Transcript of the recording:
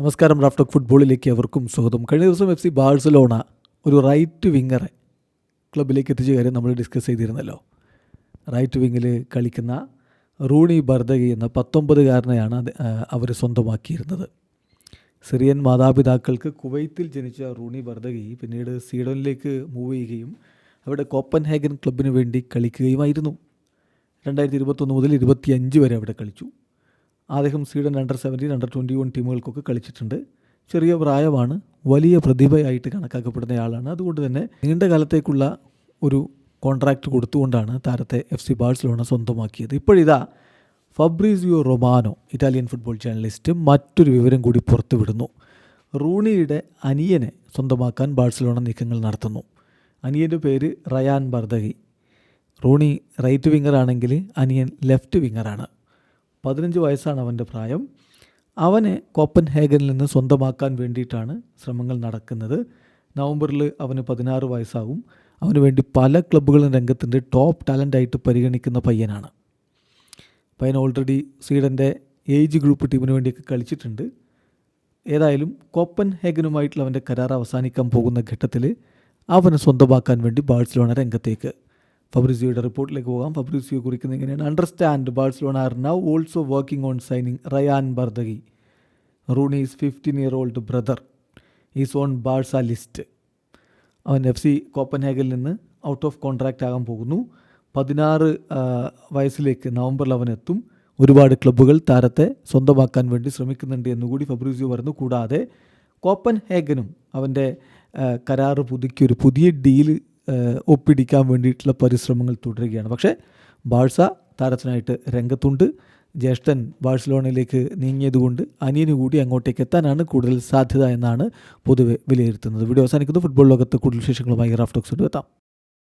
നമസ്കാരം റാഫ്റ്റോക്ക് ഫുട്ബോളിലേക്ക് അവർക്കും സ്വാഗതം. കഴിഞ്ഞ ദിവസം എഫ് സി ബാഴ്സലോണ ഒരു റൈറ്റ് വിങ്ങറെ ക്ലബിലേക്ക് എത്തിച്ച കാര്യം നമ്മൾ ഡിസ്കസ് ചെയ്തിരുന്നല്ലോ. റൈറ്റ് വിങ്ങിൽ കളിക്കുന്ന റൂണി ബർദഗി എന്ന പത്തൊമ്പതുകാരനെയാണ് അവർ സ്വന്തമാക്കിയിരുന്നത്. സിറിയൻ മാതാപിതാക്കൾക്ക് കുവൈത്തിൽ ജനിച്ച റൂണി ബർദഗി പിന്നീട് സ്വീഡനിലേക്ക് മൂവ് ചെയ്യുകയും അവിടെ കോപ്പൻഹേഗൻ ക്ലബിന് വേണ്ടി കളിക്കുകയുമായിരുന്നു. രണ്ടായിരത്തി ഇരുപത്തൊന്ന് മുതൽ ഇരുപത്തിയഞ്ച് വരെ അവിടെ കളിച്ചു. അദ്ദേഹം Sweden under seventeen under twenty one ടീമുകൾക്കൊക്കെ കളിച്ചിട്ടുണ്ട്. ചെറിയ പ്രായമാണ് വലിയ പ്രതിഭയായിട്ട് കണക്കാക്കപ്പെടുന്നയാളാണ് അതുകൊണ്ട് തന്നെ നീണ്ട കാലത്തേക്കുള്ള ഒരു കോൺട്രാക്റ്റ് കൊടുത്തുകൊണ്ടാണ് താരത്തെ എഫ് സി ബാഴ്സലോണ സ്വന്തമാക്കിയത്. ഇപ്പോഴിതാ Fabrizio Romano Italian football journalist മറ്റൊരു വിവരം കൂടി പുറത്തുവിടുന്നു. റൂണിയുടെ അനിയനെ സ്വന്തമാക്കാൻ ബാഴ്സലോണ നീക്കങ്ങൾ നടത്തുന്നു. അനിയന്റെ പേര് റയാൻ ബർദഗി റൂണി റൈറ്റ് വിങ്ങറാണെങ്കിൽ അനിയൻ ലെഫ്റ്റ് വിങ്ങറാണ് പതിനഞ്ച് വയസ്സാണ് അവന്റെ പ്രായം. അവനെ കോപ്പൻ ഹേഗനിൽ നിന്ന് സ്വന്തമാക്കാൻ വേണ്ടിയിട്ടാണ് ശ്രമങ്ങൾ നടക്കുന്നത്. നവംബറിൽ അവന് പതിനാറ് വയസ്സാകും അവന് വേണ്ടി പല ക്ലബ്ബുകളും രംഗത്തിന്റെ ടോപ്പ് ടാലന്റായിട്ട് പരിഗണിക്കുന്ന പയ്യനാണ്. പയ്യൻ ഓൾറെഡി സ്വീഡന്റെ ഏജ് ഗ്രൂപ്പ് ടീമിന് വേണ്ടിയൊക്കെ കളിച്ചിട്ടുണ്ട്. ഏതായാലും കോപ്പൻ ഹേഗനുമായിട്ടുള്ള അവന്റെ കരാർ അവസാനിക്കാൻ പോകുന്ന ഘട്ടത്തിൽ അവനെ സ്വന്തമാക്കാൻ വേണ്ടി ബാഴ്സലോണ രംഗത്തേക്ക് ഫബ്രിസിയോയുടെ റിപ്പോർട്ടിലേക്ക് പോകാം. ഫബ്രിസിയോ കുറിക്കുന്നത് എങ്ങനെയാണ്? Understand Barcelona are now also working on signing Rayane Bardghji. Roony's fifteen year old brother is on Barca list അവൻ എഫ് സി കോപ്പൻഹേഗനിൽ നിന്ന് ഔട്ട് ഓഫ് കോൺട്രാക്റ്റ് ആകാൻ പോകുന്നു. പതിനാറ് വയസ്സിലേക്ക് നവംബറിൽ എത്തും. ഒരുപാട് ക്ലബ്ബുകൾ താരത്തെ സ്വന്തമാക്കാൻ വേണ്ടി ശ്രമിക്കുന്നുണ്ട് എന്നുകൂടി ഫബ്രിസിയോ പറഞ്ഞു കൂടാതെ കോപ്പൻ ഹേഗനും അവന്റെ കരാറ് പുതുക്കി ഒരു പുതിയ ഡീൽ ഒപ്പിടിക്കാൻ വേണ്ടിയിട്ടുള്ള പരിശ്രമങ്ങൾ തുടരുകയാണ്. പക്ഷേ ബാഴ്സ താരത്തിനായിട്ട് രംഗത്തുണ്ട്. ജ്യേഷ്ഠൻ ബാഴ്സലോണയിലേക്ക് നീങ്ങിയതുകൊണ്ട് അനിയന് കൂടി അങ്ങോട്ടേക്ക് എത്താനാണ് കൂടുതൽ സാധ്യത എന്നാണ് പൊതുവെ വിലയിരുത്തുന്നത്. വീഡിയോ അവസാനിക്കുന്നു. ഫുട്ബോൾ ലോകത്ത് കൂടുതൽ വിശേഷങ്ങളുമായി റാഫ്റ്റോക്സ് എത്താം.